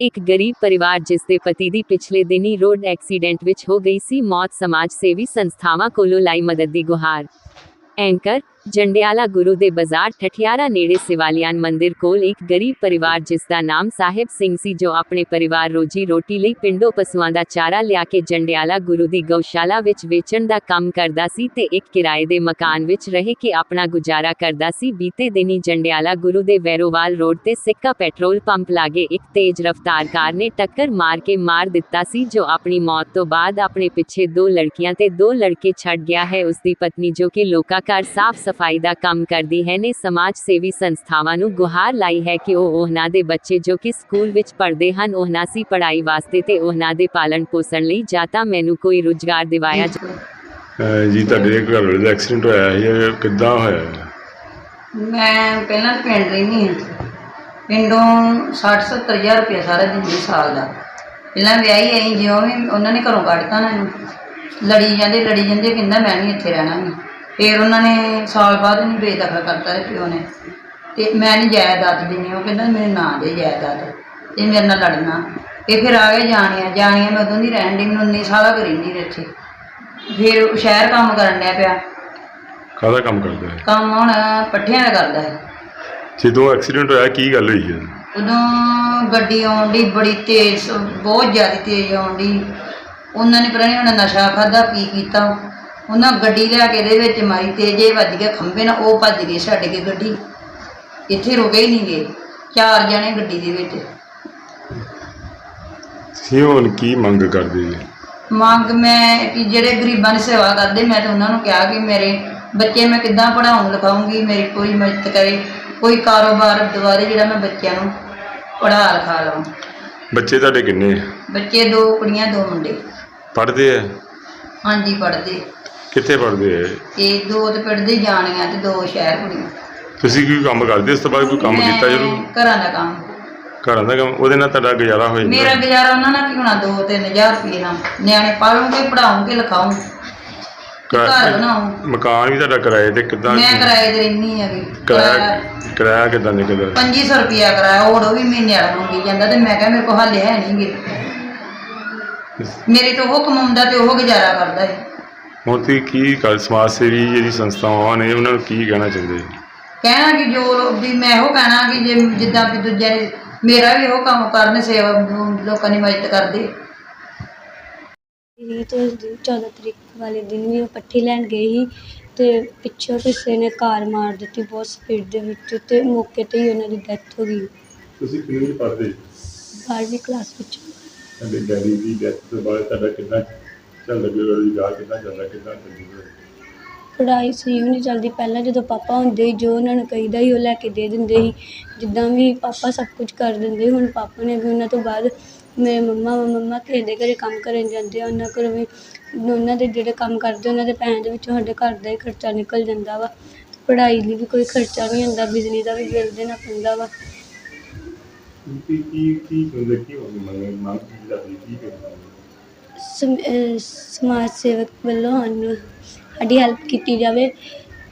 ਇੱਕ ਗਰੀਬ ਪਰਿਵਾਰ ਜਿਸ ਦੇ ਪਤੀ ਦੀ ਪਿਛਲੇ ਦਿਨੀ ਰੋਡ ਐਕਸੀਡੈਂਟ ਵਿੱਚ ਹੋ ਗਈ ਸੀ, ਮੌਤ ਸਮਾਜ ਸੇਵੀ ਸੰਸਥਾਵਾਂ ਕੋਲੋਂ ਲਾਈ ਮਦਦ ਦੀ ਗੁਹਾਰ। ਐਂਕਰ ਜੰਡਿਆਲਾ ਗੁਰੂ ਦੇ ਬਾਜ਼ਾਰ ਠਠਿਆਰਾ ਨੇੜੇ ਸਿਵਾਲਿਆਨ ਮੰਦਿਰ ਕੋਲ ਇੱਕ ਗਰੀਬ ਪਰਿਵਾਰ ਜਿਸ ਦਾ ਨਾਮ ਸਾਹਿਬ ਸਿੰਘ ਸੀ, ਜੋ ਆਪਣੇ ਪਰਿਵਾਰ ਰੋਜੀ ਰੋਟੀ ਲਈ ਪਿੰਡੋਂ ਪਸ਼ੂਆਂ ਦਾ ਚਾਰਾ ਲਿਆ ਕੇ ਜੰਡਿਆਲਾ ਗੁਰੂ ਦੀ ਗਊਸ਼ਾਲਾ ਵਿੱਚ ਵੇਚਣ ਦਾ ਕੰਮ ਕਰਦਾ ਸੀ ਤੇ ਇੱਕ ਕਿਰਾਏ ਦੇ ਮਕਾਨ ਵਿੱਚ ਰਹਿ ਕੇ ਆਪਣਾ ਗੁਜ਼ਾਰਾ ਕਰਦਾ ਸੀ। ਬੀਤੇ ਦਿਨੀ ਜੰਡਿਆਲਾ ਗੁਰੂ ਦੇ ਵੈਰੋਵਾਲ ਰੋਡ ਤੇ ਸਿੱਕਾ ਪੈਟਰੋਲ ਪੰਪ ਲਾਗੇ ਇੱਕ ਤੇਜ਼ ਰਫ਼ਤਾਰ ਕਾਰ ਨੇ ਟੱਕਰ ਮਾਰ ਕੇ ਮਾਰ ਦਿੱਤਾ ਸੀ, ਜੋ ਆਪਣੀ ਮੌਤ ਤੋਂ ਬਾਅਦ ਆਪਣੇ ਪਿੱਛੇ ਦੋ ਲੜਕੀਆਂ ਤੇ ਦੋ ਲੜਕੇ ਛੱਡ ਗਿਆ ਹੈ। ਉਸ ਦੀ ਪਤਨੀ ਜੋ ਕਿ ਲੋਕਾਂ ਘਰ ਸਾਫ਼ ਸਫ਼ਾਈ ਦਾ ਕੰਮ ਕਰਦੀ ਹੈ ਨੇ ਸਮਾਜ ਸੇਵੀ ਸੰਸਥਾਵਾਂ ਨੂੰ ਗੁਹਾਰ ਲਾਈ ਹੈ ਕਿ ਉਹ ਉਹਨਾਂ ਦੇ ਬੱਚੇ ਜੋ ਕਿ ਸਕੂਲ ਵਿੱਚ ਪੜ੍ਹਦੇ ਹਨ ਉਹਨਾਂ ਸੀ ਪੜ੍ਹਾਈ ਵਾਸਤੇ ਤੇ ਉਹਨਾਂ ਦੇ ਪਾਲਣ ਪੋਸ਼ਣ ਲਈ ਜਾਂ ਤਾਂ ਮੈਨੂੰ ਕੋਈ ਰੁਜ਼ਗਾਰ ਦਿਵਾਇਆ ਜਾ- ਤੁਹਾਡੇ ਘਰ ਵਾਲੇ ਦਾ ਐਕਸੀਡੈਂਟ ਹੋਇਆ ਇਹ ਕਿੱਦਾਂ ਹੋਇਆ? ਮੈਂ ਪਹਿਲਾਂ ਤਾਂ ਪਿੰਡ ਰਹਿੰਦੀ ਹਾਂ ਪਿੰਡੋਂ 60 70 ਹਜ਼ਾਰ ਰੁਪਇਆ ਸਾਰਾ ਦਿੰਦੀ ਸਾਲ ਦਾ। ਪਹਿਲਾਂ ਵਿਆਹੀ ਆਈ ਜਿਉਂ ਵੀ ਉਹਨਾਂ ਨੇ ਘਰੋਂ ਕੱਢਤਾ ਨਾ ਇਹਨੂੰ। ਲੜੀ ਜਾਂਦੇ ਲੜੀ ਜਾਂਦੇ ਕਹਿੰਦਾ ਮੈਂ ਨਹੀਂ ਇੱਥੇ ਰਹਿਣਾ ਵੀ ਫਿਰ ਉਹਨਾਂ ਨੇ ਸਾਲ ਬਾਅਦ ਇਹਨੂੰ ਬੇਦਖਲ ਕਰਤਾ ਤੇ ਪਿਓ ਨੇ। ਤੇ ਮੈਂ ਨਹੀਂ ਜਾਇਦਾਦ ਦੇਣੀ ਉਹ ਕਹਿੰਦਾ ਮੇਰੇ ਨਾਂ ਦੇ ਜਾਇਦਾਦ ਤੇ ਮੇਰੇ ਨਾਲ ਲੜਨਾ। ਇਹ ਫਿਰ ਆ ਗਏ ਜਾਣੀਆਂ ਜਾਣੀਆਂ ਮੈਂ ਉਦੋਂ ਦੀ ਰਹਿਣ ਦੀ ਮੈਨੂੰ 19 ਸਾਲਾਂ ਕੁ ਰਹਿੰਦੀ ਰਹੀ ਇੱਥੇ। ਫਿਰ ਸ਼ਹਿਰ ਕੰਮ ਕਰਨ ਡਿਆ ਪਿਆ। ਕਾਹਦਾ ਕੰਮ ਕਰਦਾ ਹੈ ਕੰਮ ਹੁਣ ਪੱਠਿਆਂ ਦਾ ਕਰਦਾ ਹੈ ਜਦੋਂ ਐਕਸੀਡੈਂਟ ਹੋਇਆ ਕੀ ਗੱਲ ਹੋਈ ਹੈ? ਉਦੋਂ ਗੱਡੀ ਆਉਂਦੀ ਬੜੀ ਤੇਜ਼ ਬਹੁਤ ਜ਼ਿਆਦਾ ਤੇਜ਼ ਆਉਂਦੀ ਉਹਨਾਂ ਨੇ ਪਤਾ ਨਹੀਂ ਉਹਨਾਂ ਨਸ਼ਾ ਖਾਦਾ ਕੀ ਕੀਤਾ। ਉਹਨਾਂ ਗੱਡੀ ਲਿਆ ਕੇ ਇਹਦੇ ਵਿੱਚ ਮਾਰੀ ਤੇਜ਼ ਇਹ ਵੱਜ ਗਿਆ ਖੰਭੇ ਨਾਲ ਉਹ ਭੱਜ ਗਏ ਛੱਡ ਕੇ ਗੱਡੀ। ਇੱਥੇ ਰੁਕੇ ਹੀ ਨਹੀਂ ਗਏ ਚਾਰ ਜਣੇ ਗੱਡੀ ਦੇ ਵਿੱਚ। ਸੀ ਹੁਣ ਕੀ ਮੰਗ ਕਰਦੇ ਜੀ? ਮੰਗ ਮੈਂ ਕਿ ਜਿਹੜੇ ਗਰੀਬਾਂ ਦੀ ਸੇਵਾ ਕਰਦੇ ਮੈਂ ਤਾਂ ਉਹਨਾਂ ਨੂੰ ਕਿਹਾ ਕਿ ਮੇਰੇ ਬੱਚੇ ਮੈਂ ਕਿੱਦਾਂ ਪੜਾਉਂ ਲਿਖਾਉਂਗੀ ਮੇਰੀ ਕੋਈ ਮਦਦ ਕਰੇ ਕੋਈ ਕਾਰੋਬਾਰ ਦੁਆਰੇ ਜਿਹੜਾ ਮੈਂ ਬੱਚਿਆਂ ਨੂੰ ਪੜ੍ਹਾ ਲਿਖਾ ਲਵਾਂ। ਬੱਚੇ ਤੁਹਾਡੇ ਕਿੰਨੇ ਬੱਚੇ ਦੋ ਕੁੜੀਆਂ ਦੋ ਮੁੰਡੇ। ਪੜ੍ਹਦੇ ਆ? ਹਾਂਜੀ ਪੜ੍ਹਦੇ। ਕਿੱਥੇ ਪੜ੍ਹਦੇ ਆ ਤੇ ਦੋ ਤੇ ਪੜ੍ਹਦੇ ਜਾਣੀਆਂ ਤੇ ਦੋ ਸ਼ਹਿਰ ਕੁੜੀਆਂ। ਤੁਸੀਂ ਕੀ ਕੰਮ ਕਰਦੇ ਉਸ ਤੋਂ ਬਾਅਦ ਕੋਈ ਕੰਮ ਮੈਂ ਕੀਤਾ ਜਦੋਂ ਘਰਾਂ ਦਾ ਕੰਮ। ਘਰਾਂ ਦਾ ਕੰਮ? ਉਹਦੇ ਨਾਲ ਤੁਹਾਡਾ ਗੁਜ਼ਾਰਾ ਹੋ ਮੇਰਾ ਜਾਂਦਾ ਗੁਜ਼ਾਰਾ ਉਹਨਾਂ ਨਾਲ ਕੀ ਹੋਣਾ? ਦੋ ਤਿੰਨ ਹਜ਼ਾਰ ਰੁਪਏ ਨਾਲ। ਨਿਆਣੇ ਪਾਲੂਗੇ ਪੜਾਉਂਗੇ ਲਿਖਾਉਂ ਘਰ ਬਣਾਉਂ ਮਕਾਨ ਵੀ ਤੁਹਾਡਾ ਕਿਰਾਏ ਤੇ ਕਿੱਦਾਂ ਮੈਂ ਕਿਰਾਏ ਤੇ ਰਹਿੰਦੀ ਹੈਗੀ ਕਿਰਾਇਆ ਕਿਰਾਇਆ ਕਿੱਦਾਂ ਨਿਕਲਦਾ? 2500 ਰੁਪਿਆ ਕਿਰਾਇਆ ਹੋਰ ਉਹ ਵੀ ਮਹੀਨੇ ਵਾਲਾ ਮੰਗੀ ਜਾਂਦਾ ਤੇ ਮੈਂ ਕਿਹਾ ਮੇਰੇ ਕੋਲ ਹਾਲੇ ਹੈ ਨਹੀਂਗੇ ਮੇਰੇ ਤੋਂ ਉਹ ਕਮਾਉਂਦਾ ਤੇ ਉਹ ਗੁਜ਼ਾਰਾ ਕਰਦਾ ਹੈ। ਹੁਣ ਤੁਸੀਂ ਕੀ ਕਰ ਸਮਾਜ ਸੇਵੀ ਜਿਹੜੀ ਸੰਸਥਾਵਾਂ ਨੇ ਉਹਨਾਂ ਨੂੰ ਕੀ ਕਹਿਣਾ ਚਾਹੁੰਦੇ ਕਹਿਣਾ ਕਿ ਜੋ ਵੀ ਮੈਂ ਇਹੋ ਕਹਿਣਾ ਕਿ ਜੇ ਜਿੱਦਾਂ ਵੀ ਦੂਜੇ ਨੇ ਮੇਰਾ ਵੀ ਉਹ ਕੰਮ ਕਰਨ ਸੇਵਾ ਲੋਕਾਂ ਦੀ ਮਦਦ ਕਰਦੇ। ਹੀ ਤੇ ਚੌਦਾਂ ਤਰੀਕ ਵਾਲੇ ਦਿਨ ਵੀ ਉਹ ਪੱਠੇ ਲੈਣ ਗਏ ਸੀ ਤੇ ਪਿੱਛੋਂ ਕਿਸੇ ਨੇ ਕਾਰ ਮਾਰ ਦਿੱਤੀ ਬਹੁਤ ਸਪੀਡ ਦੇ ਵਿੱਚ ਤੇ ਮੌਕੇ ਤੇ ਹੀ ਉਹਨਾਂ ਦੀ ਡੈਥ ਹੋ ਗਈ। ਤੁਸੀਂ ਕਿੰਨੀ ਪੜ੍ਹਦੇ? ਬਾਰਵੀਂ ਕਲਾਸ ਵਿੱਚ। ਤੁਹਾਡੇ ਡੈਡੀ ਦੀ ਡੈਥ ਤੋਂ ਬਾਅਦ ਤੁਹਾਡਾ ਕਿੰਨਾ ਚੱਲਦਾ ਰੁਜ਼ਗਾਰ ਪੜ੍ਹਾਈ ਸਹੀ ਨਹੀਂ ਚੱਲਦੀ ਪਹਿਲਾਂ ਜਦੋਂ ਪਾਪਾ ਹੁੰਦੇ ਸੀ ਜੋ ਉਹਨਾਂ ਨੂੰ ਕਹੀਦਾ ਸੀ ਉਹ ਲੈ ਕੇ ਦੇ ਦਿੰਦੇ ਸੀ। ਜਿੱਦਾਂ ਵੀ ਪਾਪਾ ਸਭ ਕੁਝ ਕਰ ਦਿੰਦੇ। ਹੁਣ ਪਾਪਾ ਨੇ ਵੀ ਉਹਨਾਂ ਤੋਂ ਬਾਅਦ ਮੇਰੇ ਮੰਮਾ ਮੰਮਾ ਕਿਸੇ ਦੇ ਘਰੇ ਕੰਮ ਕਰਨ ਜਾਂਦੇ ਆ। ਉਹਨਾਂ ਕੋਲ ਵੀ ਉਹਨਾਂ ਦੇ ਜਿਹੜੇ ਕੰਮ ਕਰਦੇ ਉਹਨਾਂ ਦੇ ਪੈਸੇ ਦੇ ਵਿੱਚੋਂ ਸਾਡੇ ਘਰ ਦਾ ਹੀ ਖਰਚਾ ਨਿਕਲ ਜਾਂਦਾ ਵਾ। ਪੜ੍ਹਾਈ ਲਈ ਵੀ ਕੋਈ ਖਰਚਾ ਨਹੀਂ ਹੁੰਦਾ ਬਿਜਲੀ ਦਾ ਵੀ ਬਿੱਲ ਦੇਣਾ ਪੈਂਦਾ ਵਾ। ਕੀ ਕੀ ਕੀ ਕਹਿੰਦੇ ਕੀ ਹੋਣੀ ਮੰਗ ਮੰਗ ਕੀ ਜਾਂਦੀ ਕੀ ਕਹਿੰਦੇ? ਸਮ- ਅਹ ਸਮਾਜ ਸੇਵਕ ਵੱਲੋਂ ਸਾਨੂੰ ਸਾਡੀ ਹੈਲਪ ਕੀਤੀ ਜਾਵੇ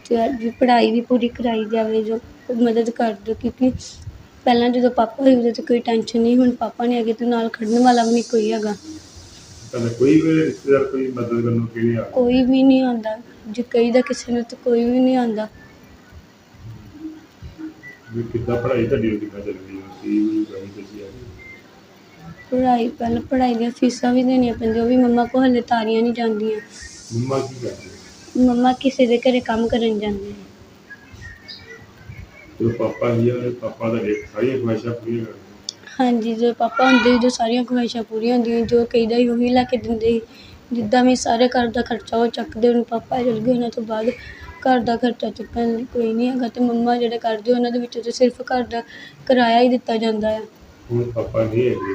ਤੇ ਸਾਡੀ ਪੜ੍ਹਾਈ ਵੀ ਪੂਰੀ ਕਰਾਈ ਜਾਵੇ ਜੋ ਮਦਦ ਕਰ ਦਿਓ ਕਿਉਂਕਿ ਪਹਿਲਾਂ ਜਦੋਂ ਪਾਪਾ ਸੀ ਉਦੋਂ ਤਾਂ ਕੋਈ ਟੈਨਸ਼ਨ ਨਹੀਂ ਹੁਣ ਪਾਪਾ ਨਹੀਂ ਹੈਗੇ ਤੇ ਨਾਲ ਖੜਨ ਵਾਲਾ ਵੀ ਨਹੀਂ ਕੋਈ ਹੈਗਾ। ਤੁਹਾਡਾ ਕੋਈ ਵੀ ਰਿਸ਼ਤੇਦਾਰ ਕੋਈ ਮਦਦ ਕਰਨ ਨੂੰ ਕਿਹਨੇ ਆ? ਕੋਈ ਵੀ ਨਹੀਂ ਆਉਂਦਾ ਜੇ ਕਹੀਦਾ ਕਿਸੇ ਨੂੰ ਤਾਂ ਕੋਈ ਵੀ ਨਹੀਂ ਆਉਂਦਾ। ਵੀ ਕਿੱਦਾਂ ਪੜ੍ਹਾਈ ਤੁਹਾਡੀ ਉਹ ਕਿੱਦਾਂ ਚੱਲ ਰਹੀ ਹੈ? ਕੀ ਵੀ ਗਾਈ ਤੁਸੀਂ ਆ ਪੜ੍ਹਾਈ ਪਹਿਲਾਂ ਪੜ੍ਹਾਈ ਦੀਆਂ ਫੀਸਾਂ ਵੀ ਦੇਣੀਆਂ ਪੈਂਦੀਆਂ ਉਹ ਵੀ ਮੰਮਾ ਕੋਲ ਹਲੇ ਤਾਰੀਆਂ ਨਹੀਂ ਜਾਂਦੀਆਂ। ਮੰਮਾ ਕੀ ਕਰਦੇ? ਮੰਮਾ ਕਿਸੇ ਦੇ ਘਰੇ ਕੰਮ ਕਰਨ ਜਾਂਦੇ ਨੇ। ਤੇ ਪਾਪਾ ਹੀ ਆ ਪਾਪਾ ਦਾ ਇੱਕ ਸਾਰੀਆਂ ਖੁਆਇਸ਼ਾਂ ਪੂਰੀਆਂ ਕਰਦੇ। ਹਾਂਜੀ ਜੋ ਪਾਪਾ ਹੁੰਦੇ ਜੋ ਸਾਰੀਆਂ ਖੁਆਇਸ਼ਾਂ ਪੂਰੀਆਂ ਹੁੰਦੀਆਂ ਜੋ ਕਹੀਦਾ ਸੀ ਉਹੀ ਲੈ ਕੇ ਦਿੰਦੇ ਸੀ। ਜਿੱਦਾਂ ਵੀ ਸਾਰੇ ਘਰ ਦਾ ਖਰਚਾ ਉਹ ਚੱਕਦੇ ਹੁਣ ਪਾਪਾ ਚਲ ਗਏ ਉਹਨਾਂ ਤੋਂ ਬਾਅਦ ਘਰ ਦਾ ਖਰਚਾ ਚੁੱਕਣ ਲਈ ਕੋਈ ਨਹੀਂ ਹੈਗਾ ਤੇ ਮੰਮਾ ਜਿਹੜੇ ਕਰਦੇ ਉਹਨਾਂ ਦੇ ਵਿੱਚੋਂ ਤੇ ਸਿਰਫ ਘਰ ਦਾ ਕਿਰਾਇਆ ਹੀ ਦਿੱਤਾ ਜਾਂਦਾ ਆ। ਹੁਣ ਪਾਪਾ ਨਹੀਂ ਹੈਗੇ।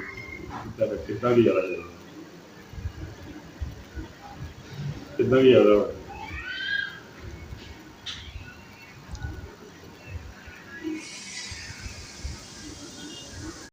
ਤੁਹਾਡਾ ਕਿੱਦਾਂ ਦੀ ਜ਼ਿਆਦਾ ਜਾਏਗਾ ਕਿੱਦਾਂ ਦੀ ਜ਼ਿਆਦਾ